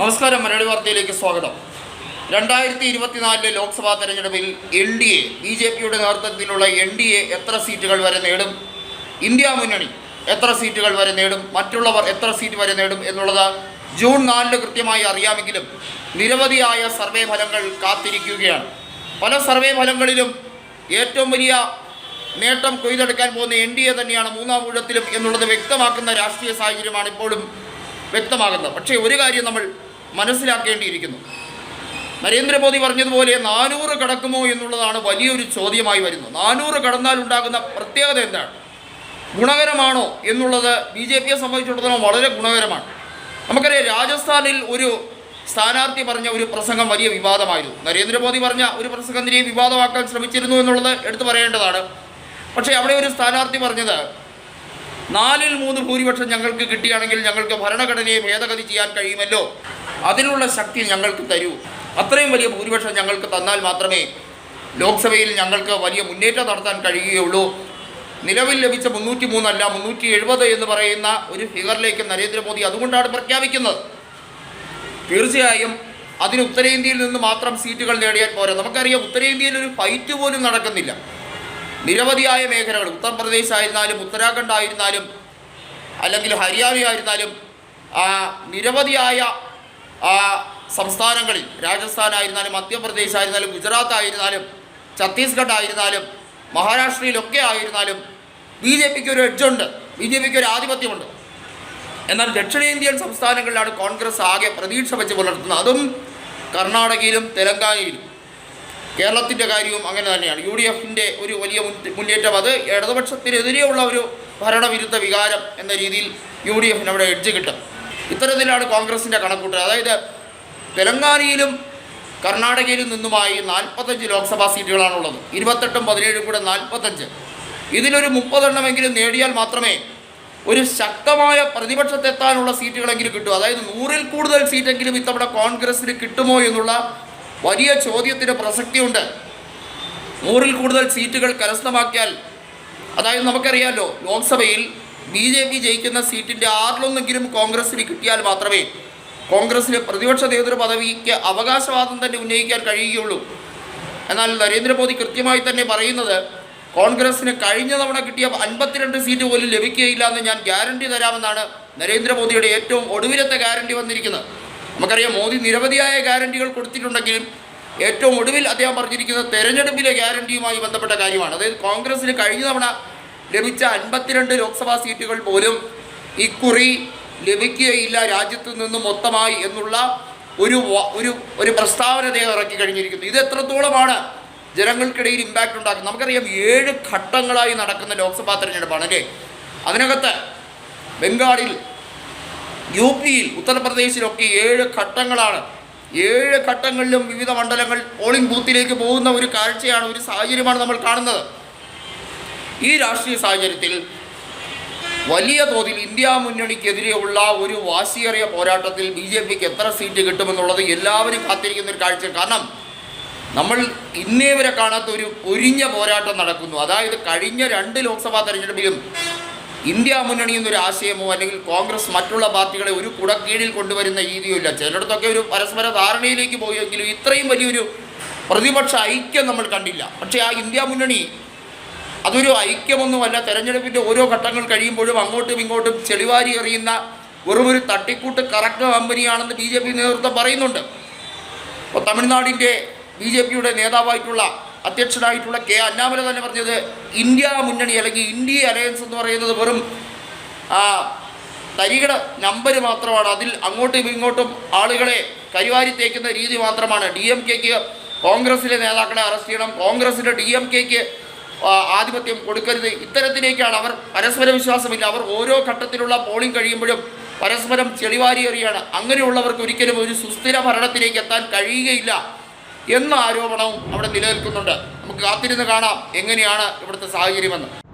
നമസ്കാരം മലയാളി വാർത്തയിലേക്ക് സ്വാഗതം. രണ്ടായിരത്തി ഇരുപത്തിനാലിലെ ലോക്സഭാ തെരഞ്ഞെടുപ്പിൽ L D A B J പിയുടെ നേതൃത്വത്തിലുള്ള എൻ ഡി എ എത്ര സീറ്റുകൾ വരെ നേടും? ഇന്ത്യ മുന്നണി എത്ര സീറ്റുകൾ വരെ നേടും? മറ്റുള്ളവർ എത്ര സീറ്റ് വരെ നേടും എന്നുള്ളത് ജൂൺ നാലിന് കൃത്യമായി അറിയാമെങ്കിലും നിരവധിയായ സർവേ ഫലങ്ങൾ കാത്തിരിക്കുകയാണ്. പല സർവേ ഫലങ്ങളിലും ഏറ്റവും വലിയ നേട്ടം കൊയ്തെടുക്കാൻ പോകുന്ന എൻ ഡി എ തന്നെയാണ് മൂന്നാം ഊഴത്തിലും എന്നുള്ളത് വ്യക്തമാക്കുന്ന രാഷ്ട്രീയ സാഹചര്യമാണ് ഇപ്പോഴും വ്യക്തമാകുന്നത്. പക്ഷേ ഒരു കാര്യം നമ്മൾ മനസ്സിലാക്കേണ്ടിയിരിക്കുന്നു. നരേന്ദ്രമോദി പറഞ്ഞതുപോലെ നാനൂറ് കടക്കുമോ എന്നുള്ളതാണ് വലിയൊരു ചോദ്യമായി വരുന്നത്. നാനൂറ് കടന്നാൽ ഉണ്ടാകുന്ന പ്രത്യേകത എന്താണ്? ഗുണകരമാണോ എന്നുള്ളത് ബി ജെ പിയെ സംബന്ധിച്ചിടത്തോളം വളരെ ഗുണകരമാണ്. നമുക്കറിയാം രാജസ്ഥാനിൽ ഒരു സ്ഥാനാർത്ഥി പറഞ്ഞ ഒരു പ്രസംഗം വലിയ വിവാദമായിരുന്നു. നരേന്ദ്രമോദി പറഞ്ഞ ഒരു പ്രസംഗത്തിനെയും വിവാദമാക്കാൻ ശ്രമിച്ചിരുന്നു എന്നുള്ളത് എടുത്തു പറയേണ്ടതാണ്. പക്ഷേ അവിടെ ഒരു സ്ഥാനാർത്ഥി പറഞ്ഞത് നാലിൽ മൂന്ന് ഭൂരിപക്ഷം ഞങ്ങൾക്ക് കിട്ടിയാണെങ്കിൽ ഞങ്ങൾക്ക് ഭരണഘടനയെ ഭേദഗതി ചെയ്യാൻ കഴിയുമല്ലോ. അതിനുള്ള ശക്തി ഞങ്ങൾക്ക് തരൂ. അത്രയും വലിയ ഭൂരിപക്ഷം ഞങ്ങൾക്ക് തന്നാൽ മാത്രമേ ലോക്സഭയിൽ ഞങ്ങൾക്ക് വലിയ മുന്നേറ്റം നടത്താൻ കഴിയുകയുള്ളൂ. നിലവിൽ ലഭിച്ച മുന്നൂറ്റി മൂന്നല്ല മുന്നൂറ്റി എഴുപത് എന്ന് പറയുന്ന ഒരു ഫിഗറിലേക്ക് നരേന്ദ്രമോദി അതുകൊണ്ടാണ് പ്രഖ്യാപിക്കുന്നത്. തീർച്ചയായും അതിന് ഉത്തരേന്ത്യയിൽ നിന്ന് മാത്രം സീറ്റുകൾ നേടിയാൽ പോരാ. നമുക്കറിയാം ഉത്തരേന്ത്യയിൽ ഒരു ഫൈറ്റ് പോലും നടക്കുന്നില്ല. നിരവധിയായ മേഖലകൾ ഉത്തർപ്രദേശ് ആയിരുന്നാലും ഉത്തരാഖണ്ഡ് ആയിരുന്നാലും അല്ലെങ്കിൽ ഹരിയാന ആയിരുന്നാലും നിരവധിയായ ആ, സംസ്ഥാനങ്ങളിൽ രാജസ്ഥാൻ ആയിരുന്നാലും മധ്യപ്രദേശ് ആയിരുന്നാലും ഗുജറാത്ത് ആയിരുന്നാലും ഛത്തീസ്ഗഡ് ആയിരുന്നാലും മഹാരാഷ്ട്രയിലൊക്കെ ആയിരുന്നാലും ബി ജെ പിക്ക് ഒരു എഡ്ജുണ്ട് ബി ജെ പിക്ക് ഒരു ആധിപത്യമുണ്ട്. എന്നാൽ ദക്ഷിണേന്ത്യൻ സംസ്ഥാനങ്ങളിലാണ് കോൺഗ്രസ് ആകെ പ്രതീക്ഷ വെച്ച് പുലർത്തുന്നത്. അതും കർണാടകയിലും തെലങ്കാനയിലും. കേരളത്തിന്റെ കാര്യവും അങ്ങനെ തന്നെയാണ്. യു ഡി എഫിന്റെ ഒരു വലിയ മുന്നേറ്റം അത്. ഇടതുപക്ഷത്തിനെതിരെയുള്ള ഒരു ഭരണവിരുദ്ധ വികാരം എന്ന രീതിയിൽ യു ഡി എഫിന് അവിടെ എഡ്ജ് കിട്ടും. ഇത്തരത്തിലാണ് കോൺഗ്രസിന്റെ കണക്കൂട്ടൽ. അതായത് തെലങ്കാനയിലും കർണാടകയിലും നിന്നുമായി നാൽപ്പത്തഞ്ച് ലോക്സഭാ സീറ്റുകളാണുള്ളത്. ഇരുപത്തെട്ടും പതിനേഴും കൂടെ നാൽപ്പത്തഞ്ച്. ഇതിലൊരു മുപ്പതെണ്ണമെങ്കിലും നേടിയാൽ മാത്രമേ ഒരു ശക്തമായ പ്രതിപക്ഷത്തെത്താനുള്ള സീറ്റുകളെങ്കിലും കിട്ടൂ. അതായത് നൂറിൽ കൂടുതൽ സീറ്റെങ്കിലും ഇത്തവണ കോൺഗ്രസിന് കിട്ടുമോ എന്നുള്ള വലിയ ചോദ്യത്തിന് പ്രസക്തിയുണ്ട്. നൂറിൽ കൂടുതൽ സീറ്റുകൾ കരസ്ഥമാക്കിയാൽ അതായത് നമുക്കറിയാമല്ലോ ലോക്സഭയിൽ ബി ജെ പി ജയിക്കുന്ന സീറ്റിന്റെ ആറിലൊന്നെങ്കിലും കോൺഗ്രസിന് കിട്ടിയാൽ മാത്രമേ കോൺഗ്രസിലെ പ്രതിപക്ഷ നേതൃ പദവിക്ക് അവകാശവാദം തന്നെ ഉന്നയിക്കാൻ കഴിയുകയുള്ളൂ. എന്നാൽ നരേന്ദ്രമോദി കൃത്യമായി തന്നെ പറയുന്നത് കോൺഗ്രസിന് കഴിഞ്ഞ തവണ കിട്ടിയ അൻപത്തിരണ്ട് സീറ്റ് പോലും ലഭിക്കുകയില്ല എന്ന് ഞാൻ ഗ്യാരണ്ടി തരാമെന്നാണ് നരേന്ദ്രമോദിയുടെ ഏറ്റവും ഒടുവിലത്തെ ഗ്യാരണ്ടി വന്നിരിക്കുന്നത്. നമുക്കറിയാം മോദി നിരവധിയായ ഗ്യാരണ്ടികൾ കൊടുത്തിട്ടുണ്ടെങ്കിലും ഏറ്റവും ഒടുവിൽ അദ്ദേഹം പറഞ്ഞിരിക്കുന്നത് തെരഞ്ഞെടുപ്പിലെ ഗ്യാരണ്ടിയുമായി ബന്ധപ്പെട്ട കാര്യമാണ്. അതായത് കോൺഗ്രസിന് കഴിഞ്ഞ തവണ ലഭിച്ച അൻപത്തിരണ്ട് ലോക്സഭാ സീറ്റുകൾ പോലും ഇക്കുറി ലഭിക്കുകയില്ല രാജ്യത്തു നിന്ന് മൊത്തമായി എന്നുള്ള ഒരു ഒരു ഒരു പ്രസ്താവന അദ്ദേഹം ഇറക്കി കഴിഞ്ഞിരിക്കുന്നു. ഇത് എത്രത്തോളമാണ് ജനങ്ങൾക്കിടയിൽ ഇമ്പാക്റ്റ് ഉണ്ടാക്കുന്നത്? നമുക്കറിയാം ഏഴ് ഘട്ടങ്ങളായി നടക്കുന്ന ലോക്സഭാ തെരഞ്ഞെടുപ്പാണ് അല്ലേ? അതിനകത്ത് ബംഗാളിൽ യു പിയിൽ ഉത്തർപ്രദേശിലൊക്കെ ഏഴ് ഘട്ടങ്ങളാണ്. ഏഴ് ഘട്ടങ്ങളിലും വിവിധ മണ്ഡലങ്ങൾ പോളിംഗ് ബൂത്തിലേക്ക് പോകുന്ന ഒരു കാഴ്ചയാണ് ഒരു സാഹചര്യമാണ് നമ്മൾ കാണുന്നത്. ഈ രാഷ്ട്രീയ സാഹചര്യത്തിൽ വലിയ തോതിൽ ഇന്ത്യ മുന്നണിക്കെതിരെയുള്ള ഒരു വാശിയേറിയ പോരാട്ടത്തിൽ ബി ജെ പിക്ക് എത്ര സീറ്റ് കിട്ടുമെന്നുള്ളത് എല്ലാവരും കാത്തിരിക്കുന്ന ഒരു കാഴ്ച. കാരണം നമ്മൾ ഇന്നേ വരെ കാണാത്ത ഒരു പൊരിഞ്ഞ പോരാട്ടം നടക്കുന്നു. അതായത് കഴിഞ്ഞ രണ്ട് ലോക്സഭാ തെരഞ്ഞെടുപ്പിലും ഇന്ത്യ മുന്നണി എന്നൊരു ആശയമോ അല്ലെങ്കിൽ കോൺഗ്രസ് മറ്റുള്ള പാർട്ടികളെ ഒരു കുടക്കീഴിൽ കൊണ്ടുവരുന്ന രീതിയോ ഇല്ല ചിലയിടത്തൊക്കെ ഒരു പരസ്പര ധാരണയിലേക്ക് പോയെങ്കിലും ഇത്രയും വലിയൊരു പ്രതിപക്ഷ ഐക്യം നമ്മൾ കണ്ടില്ല. പക്ഷേ ആ ഇന്ത്യ മുന്നണി അതൊരു ഐക്യമൊന്നുമല്ല. തെരഞ്ഞെടുപ്പിന്റെ ഓരോ ഘട്ടങ്ങൾ കഴിയുമ്പോഴും അങ്ങോട്ടും ഇങ്ങോട്ടും ചെളിവാരി എറിയുന്ന വെറുമൊരു തട്ടിക്കൂട്ട് കറക്റ്റ് കമ്പനിയാണെന്ന് ബി ജെ പി നേതൃത്വം പറയുന്നുണ്ട്. ഇപ്പോൾ തമിഴ്നാടിന്റെ ബി ജെ പിയുടെ നേതാവായിട്ടുള്ള അധ്യക്ഷനായിട്ടുള്ള കെ അന്നാമല തന്നെ പറഞ്ഞത് ഇന്ത്യ മുന്നണി അല്ലെങ്കിൽ ഇന്ത്യ അലയൻസ് എന്ന് പറയുന്നത് വെറും തരികിട നമ്പർ മാത്രമാണ്. അതിൽ അങ്ങോട്ടും ഇങ്ങോട്ടും ആളുകളെ കരിവാരി തേക്കുന്ന രീതി മാത്രമാണ്. ഡി എം കെക്ക് കോൺഗ്രസിലെ നേതാക്കളെ അറസ്റ്റ് ചെയ്യണം. കോൺഗ്രസിന്റെ ഡി എം കെക്ക് ആധിപത്യം കൊടുക്കരുത്. ഇത്തരത്തിലേക്കാണ് അവർ പരസ്പര വിശ്വാസമില്ല. അവർ ഓരോ ഘട്ടത്തിലുള്ള പോളിംഗ് കഴിയുമ്പോഴും പരസ്പരം ചെളിവാരി എറിയാണ് അങ്ങനെയുള്ളവർക്ക് ഒരിക്കലും ഒരു സുസ്ഥിര ഭരണത്തിലേക്ക് എത്താൻ കഴിയുകയില്ല എന്ന ആരോപണവും അവിടെ നിലനിൽക്കുന്നുണ്ട്. നമുക്ക് കാത്തിരുന്ന് കാണാം എങ്ങനെയാണ് ഇവിടുത്തെ സാഹചര്യമെന്ന്.